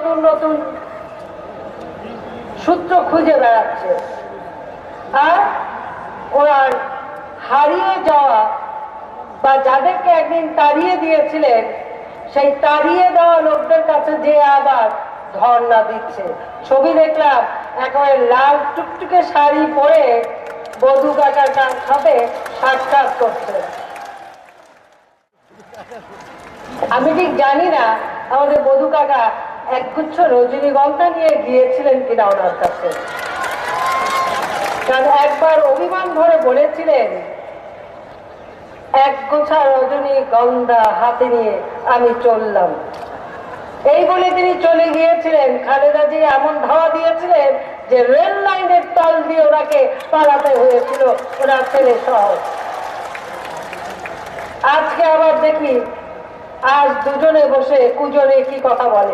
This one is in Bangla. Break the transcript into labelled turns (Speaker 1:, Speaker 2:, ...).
Speaker 1: নতুন নতুন সূত্র খুঁজে বেড়াচ্ছে। আর ওনার হারিয়ে যাওয়া বা যাদেরকে একদিন তাড়িয়ে দিয়েছিলেন, সেই তাড়িয়ে দেওয়া লোকদের কাছে যে আবার ধর্ণা দিচ্ছে। ছবি দেখলাম, একেবারে লাল টুকটুকে শাড়ি পরে বধু কাকার সাথে সাক্ষাৎ করছে। আমি ঠিক জানি না, আমাদের বধু কাকা একগুচ্ছ রজনীগন্ধা নিয়ে গিয়েছিলেন কিনা ওনার কাছে। কারণ একবার অভিমান ধরে বলেছিলেন এক গোছা রজনী গন্ধা হাতে নিয়ে আমি চললাম। এই বলে তিনি চলে গিয়েছিলেন। খালেদা জি এমন ধাওয়া দিয়েছিলেন যে রেল লাইনের তল দিয়ে ওনাকে পালাতে হয়েছিল ওনার ছেলে সহ। আজকে আবার দেখি, আজ দুজনে বসে কুজনে কি কথা বলে।